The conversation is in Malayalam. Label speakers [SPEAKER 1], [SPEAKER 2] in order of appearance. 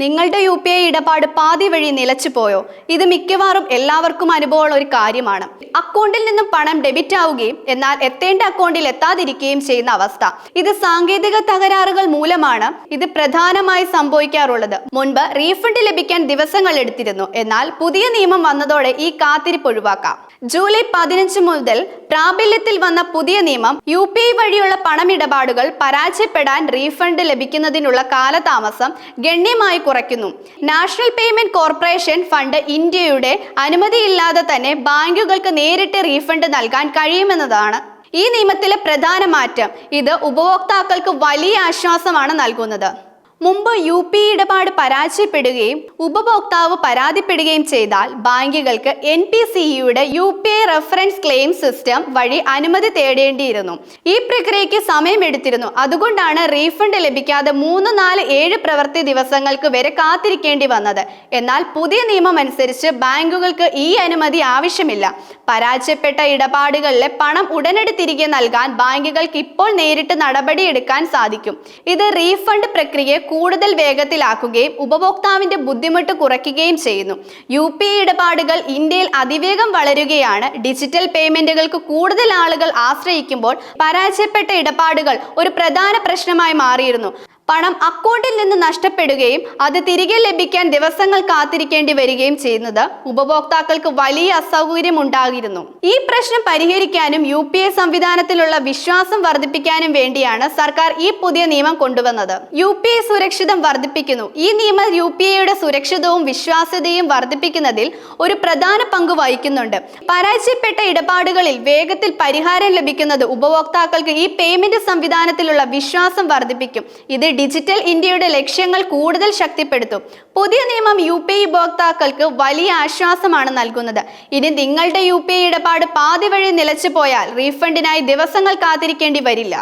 [SPEAKER 1] നിങ്ങളുടെ യു പി ഐ ഇടപാട് പാതി വഴി നിലച്ചു പോയോ? ഇത് മിക്കവാറും എല്ലാവർക്കും അനുഭവമുള്ള ഒരു കാര്യമാണ്. അക്കൗണ്ടിൽ നിന്നും പണം ഡെബിറ്റ് ആവുകയും എന്നാൽ എത്തേണ്ട അക്കൗണ്ടിൽ എത്താതിരിക്കുകയും ചെയ്യുന്ന അവസ്ഥ. ഇത് സാങ്കേതിക തകരാറുകൾ മൂലമാണ് ഇത് പ്രധാനമായി സംഭവിക്കാറുള്ളത്. മുൻപ് റീഫണ്ട് ലഭിക്കാൻ ദിവസങ്ങൾ എടുത്തിരുന്നു. എന്നാൽ പുതിയ നിയമം വന്നതോടെ ഈ കാത്തിരിപ്പ് ഒഴിവാക്കാം. ജൂലൈ പതിനഞ്ച് മുതൽ പ്രാബല്യത്തിൽ വന്ന പുതിയ നിയമം യു പി ഐ വഴിയുള്ള പണമിടപാടുകൾ പരാജയപ്പെടാൻ റീഫണ്ട് ലഭിക്കുന്നതിനുള്ള കാലതാമസം ഗണ്യമായി കുറയ്ക്കുന്നു. നാഷണൽ പേയ്മെന്റ് കോർപ്പറേഷൻ ഫണ്ട് ഇന്ത്യയുടെ അനുമതിയില്ലാതെ തന്നെ ബാങ്കുകൾക്ക് നേരിട്ട് റീഫണ്ട് നൽകാൻ കഴിയുമെന്നതാണ് ഈ നിയമത്തിലെ പ്രധാന മാറ്റം. ഇത് ഉപഭോക്താക്കൾക്ക് വലിയ ആശ്വാസമാണ് നൽകുന്നത്. മുമ്പ് യു പി ഇടപാട് പരാജയപ്പെടുകയും ഉപഭോക്താവ് പരാതിപ്പെടുകയും ചെയ്താൽ ബാങ്കുകൾക്ക് എൻ പി സി യുടെ U P I reference claim system വഴി അനുമതി തേടേണ്ടിയിരുന്നു. ഈ പ്രക്രിയയ്ക്ക് സമയമെടുത്തിരുന്നു. അതുകൊണ്ടാണ് റീഫണ്ട് ലഭിക്കാതെ മൂന്ന് നാല് ഏഴ് പ്രവൃത്തി ദിവസങ്ങൾക്ക് വരെ കാത്തിരിക്കേണ്ടി വന്നത്. എന്നാൽ പുതിയ നിയമം അനുസരിച്ച് ബാങ്കുകൾക്ക് ഈ അനുമതി ആവശ്യമില്ല. പരാജയപ്പെട്ട ഇടപാടുകളിലെ പണം ഉടനടി തിരികെ നൽകാൻ ബാങ്കുകൾക്ക് ഇപ്പോൾ നേരിട്ട് നടപടിയെടുക്കാൻ സാധിക്കും. ഇത് റീഫണ്ട് പ്രക്രിയയെ കൂടുതൽ വേഗത്തിലാക്കുകയും ഉപഭോക്താവിന്റെ ബുദ്ധിമുട്ട് കുറയ്ക്കുകയും ചെയ്യുന്നു. യു പി ഇടപാടുകൾ ഇന്ത്യയിൽ അതിവേഗം വളരുകയാണ്. ഡിജിറ്റൽ പേയ്മെന്റുകൾക്ക് കൂടുതൽ ആളുകൾ ആശ്രയിക്കുമ്പോൾ പരാജയപ്പെട്ട ഇടപാടുകൾ ഒരു പ്രധാന പ്രശ്നമായി മാറിയിരുന്നു. പണം അക്കൗണ്ടിൽ നിന്ന് നഷ്ടപ്പെടുകയും അത് തിരികെ ലഭിക്കാൻ ദിവസങ്ങൾ കാത്തിരിക്കേണ്ടി വരികയും ചെയ്യുന്നത് ഉപഭോക്താക്കൾക്ക് വലിയ അസൗകര്യം ഉണ്ടാകിരുന്നു ഈ പ്രശ്നം പരിഹരിക്കാനും യു പി എ സംവിധാനത്തിലുള്ള വിശ്വാസം വർദ്ധിപ്പിക്കാനും വേണ്ടിയാണ് സർക്കാർ ഈ പുതിയ നിയമം കൊണ്ടുവന്നത്. യു പി എ സുരക്ഷിതം വർദ്ധിപ്പിക്കുന്നു. ഈ നിയമം യു പി ഐയുടെ സുരക്ഷിതവും വിശ്വാസ്യതയും വർദ്ധിപ്പിക്കുന്നതിൽ ഒരു പ്രധാന പങ്ക് വഹിക്കുന്നുണ്ട്. പരാജയപ്പെട്ട ഇടപാടുകളിൽ വേഗത്തിൽ പരിഹാരം ലഭിക്കുന്നത് ഉപഭോക്താക്കൾക്ക് ഈ പേയ്മെന്റ് സംവിധാനത്തിലുള്ള വിശ്വാസം വർദ്ധിപ്പിക്കും. ഇത് ഡിജിറ്റൽ ഇന്ത്യയുടെ ലക്ഷ്യങ്ങൾ കൂടുതൽ ശക്തിപ്പെടുത്തും. പുതിയ നിയമം യു പി ഉപഭോക്താക്കൾക്ക് വലിയ ആശ്വാസമാണ് നൽകുന്നത്. ഇനി നിങ്ങളുടെ യു പി ഇടപാട് പാതി വഴി നിലച്ചു പോയാൽ റീഫണ്ടിനായി ദിവസങ്ങൾ കാത്തിരിക്കേണ്ടി വരില്ല.